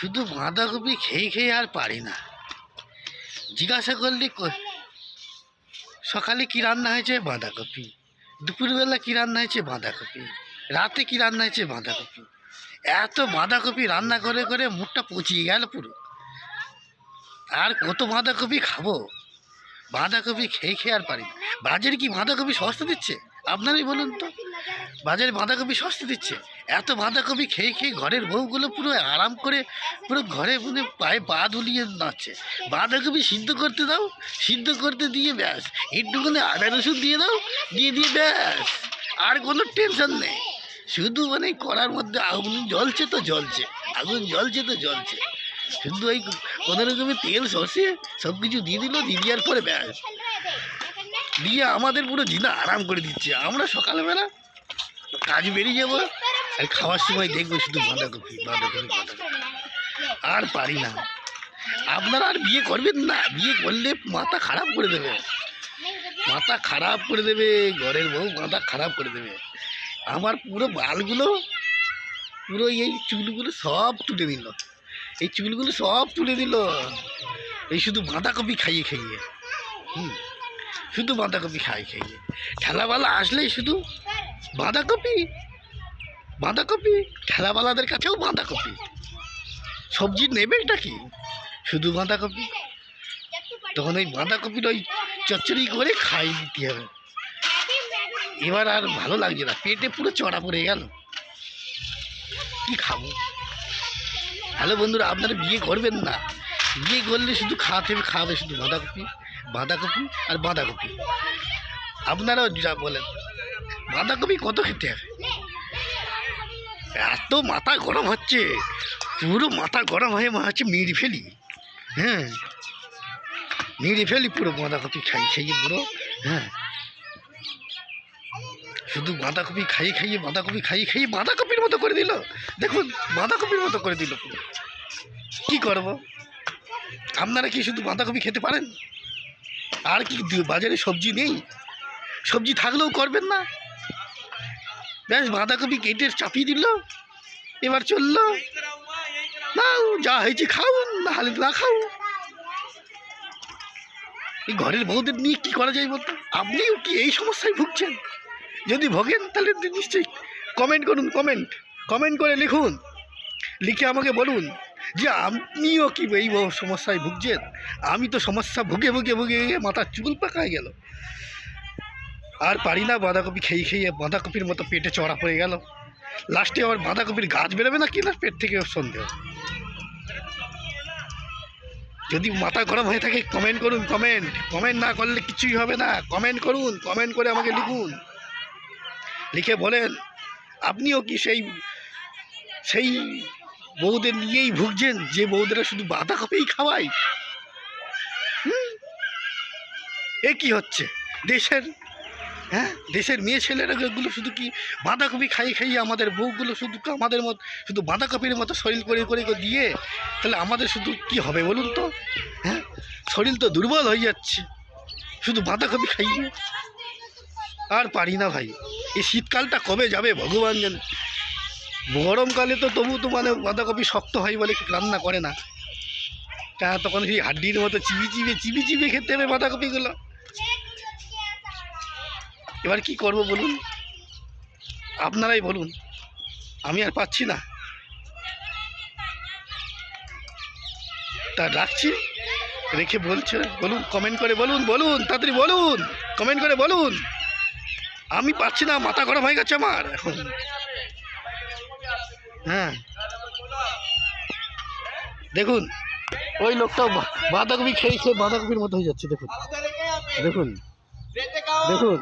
শুধু বাঁধাকপি খেয়ে খেয়ে আর পারি না। জিজ্ঞাসা করলে সকালে কী রান্না হয়েছে? বাঁধাকপি। দুপুরবেলা কী রান্না হয়েছে? বাঁধাকপি। রাতে কী রান্না হয়েছে? বাঁধাকপি। এত বাঁধাকপি রান্না করে করে মুখটা পচিয়ে গেল পুরো। আর কত বাঁধাকপি খাব? বাঁধাকপি খেয়ে খেয়ে আর পারি বাজারে কি বাঁধাকপি সস্তা দিচ্ছে? আপনারাই বলুন তো। বাজারে বাঁধাকপি সস্তা দিচ্ছে। এত বাঁধাকপি খেয়ে খেয়ে ঘরের বউগুলো পুরো আরাম করে পুরো ঘরে পুরো পায়ে পা দুলিয়ে নাচছে। বাঁধাকপি সিদ্ধ করতে দাও, সিদ্ধ করতে দিয়ে ব্যাস। একটুখানি আদা রসুন দিয়ে দাও, দিয়ে দিয়ে ব্যাস। আর কোনো টেনশন নেই। শুধু মানে কড়ার মধ্যে আগুন জ্বলছে তো জ্বলছে। আগুন জ্বলছে তো জ্বলছে। শুধু ওই কোনো রকমের তেল, সর্ষে সব কিছু দিয়ে দিল, দিয়ে দেওয়ার পরে ব্যাস। দিয়ে আমাদের পুরো জিনা আরাম করে দিচ্ছে। আমরা সকালবেলা কাজ বেরিয়ে যাব। আর খাওয়ার সময় দেখব শুধু বাঁধাকপি বাঁধাকপি বাঁধাকপি। আর পারি না। আপনারা আর বিয়ে করবেন না। বিয়ে করলে মাথা খারাপ করে দেবে। মাথা খারাপ করে দেবে, ঘরের বউ মাথা খারাপ করে দেবে। আমার পুরো বালগুলো, পুরো এই চুলগুলো সব তুলে দিল। এই চুলগুলো সব তুলে দিল। এই শুধু বাঁধাকপি খাইয়ে খাইয়ে। হুম। শুধু বাঁধাকপি খাই খাইয়ে। ঠেলাওয়ালা আসলেই শুধু বাঁধাকপি? বাঁধাকপি? ঠেলাওয়ালাদের কাছেও বাঁধাকপি। সবজি নেবেটা কি? শুধু বাঁধাকপি? তখন ওই বাঁধাকপির ওই চচ্চড়ি করে খাই দিতে হবে। এবার আর ভালো লাগছে না। পেটে পুরো চড়া পড়ে গেল। কি খাব? হ্যালো বন্ধুরা, আপনারা বিয়ে করবেন না। বিয়ে করলে শুধু খাওয়াতে হবে, খাওয়াবে শুধু বাঁধাকপি। বাঁধাকপি আর বাঁধাকপি। আপনারাও যা বলেন। বাঁধাকপি কত খেতে হবে? এত মাথা গরম হচ্ছে। পুরো মাথা গরম হয়ে মনে হচ্ছে মেরে ফেলি। হ্যাঁ। মেরে ফেলি পুরো বাঁধাকপি খাই খাইয়ে পুরো। হ্যাঁ। শুধু বাঁধাকপি খাইয়ে খাইয়ে, বাঁধাকপি খাইয়ে খাইয়ে বাঁধাকপির মতো করে দিল। দেখুন, বাঁধাকপির মতো করে দিল পুরো। কী করব? আপনারা কি শুধু বাঁধাকপি খেতে পারেন? আর কি বাজারে সবজি নেই? সবজি থাকলেও করবেন না? ব্যাস বাঁধাকপি কেটে চাপিয়ে দিল, এবার চলল। নাও, যা হয়েছে খাও না হলে না খাও। এই ঘরের বউদের নিয়ে কি করা যায় বলতো? আপনিও কি এই সমস্যায় ভুগছেন? যদি ভোগেন, তাহলে নিশ্চয়ই কমেন্ট করুন কমেন্ট কমেন্ট করে লিখুন। লিখে আমাকে বলুন যে, আপনিও কি এই সমস্যায় ভুগছেন? আমি তো সমস্যা ভুগে ভুগে ভুগে মাথার চুল পাকায় গেল। আর পারি না, বাঁধাকপি খেয়ে খেয়ে বাঁধাকপির মতো পেটে চড়া পড়ে গেল। লাস্টে আবার বাঁধাকপির গাছ বেরোবে না কি না? পেট থেকে সন্দেহ যদি মাথা গরম হয়ে থাকে কমেন্ট করুন কমেন্ট কমেন্ট না করলে কিছুই হবে না। কমেন্ট করুন কমেন্ট করে আমাকে লিখুন। লিখে বলেন, আপনিও কি সেই সেই বৌদের নিয়েই ভুগছেন, যে বউদেরা শুধু বাঁধাকপিই খাওয়ায়? এ কি হচ্ছে? দেশের হ্যাঁ? দেশের মেয়ে ছেলেরা গুলো শুধু কি বাঁধাকপি খাইয়ে খাইয়ে আমাদের বউগুলো শুধু আমাদের মতো শুধু বাঁধাকপির মতো শরীর করে করে করে দিয়ে, তাহলে আমাদের শুধু কি হবে বলুন তো? হ্যাঁ? শরীর তো দুর্বল হয়ে যাচ্ছে। শুধু বাঁধাকপি খাইয়ে আর পারি না ভাই। এই শীতকালটা কবে যাবে ভগবান জানে। গরমকালে তো তবু তো মানে বাঁধাকপি শক্ত হয় বলে রান্না করে না। তা তখন সেই হাড্ডির মতো চিবি চিবে চিবি চিবে খেতে হবে বাঁধাকপিগুলো। এবার কি করব বলুন? আপনারাই বলুন। আমি আর পাচ্ছি না। তা রাখছি। রেখে বলছে, বলুন কমেন্ট করে বলুন বলুন, তাড়াতাড়ি বলুন কমেন্ট করে বলুন। আমি পাচ্ছি না, মাথা গরম হয়ে গেছে আমার। এখন হ্যাঁ। দেখুন, ওই লোকটা বাঁধাকপি খেয়ে খেয়ে বাঁধাকপির মতো হয়ে যাচ্ছে, দেখুন। দেখুন। দেখুন।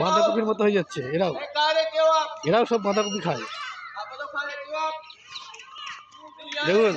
বাঁধাকপির মতো হয়ে যাচ্ছে এরাও। এরাও সব বাঁধাকপি খায়। দেখুন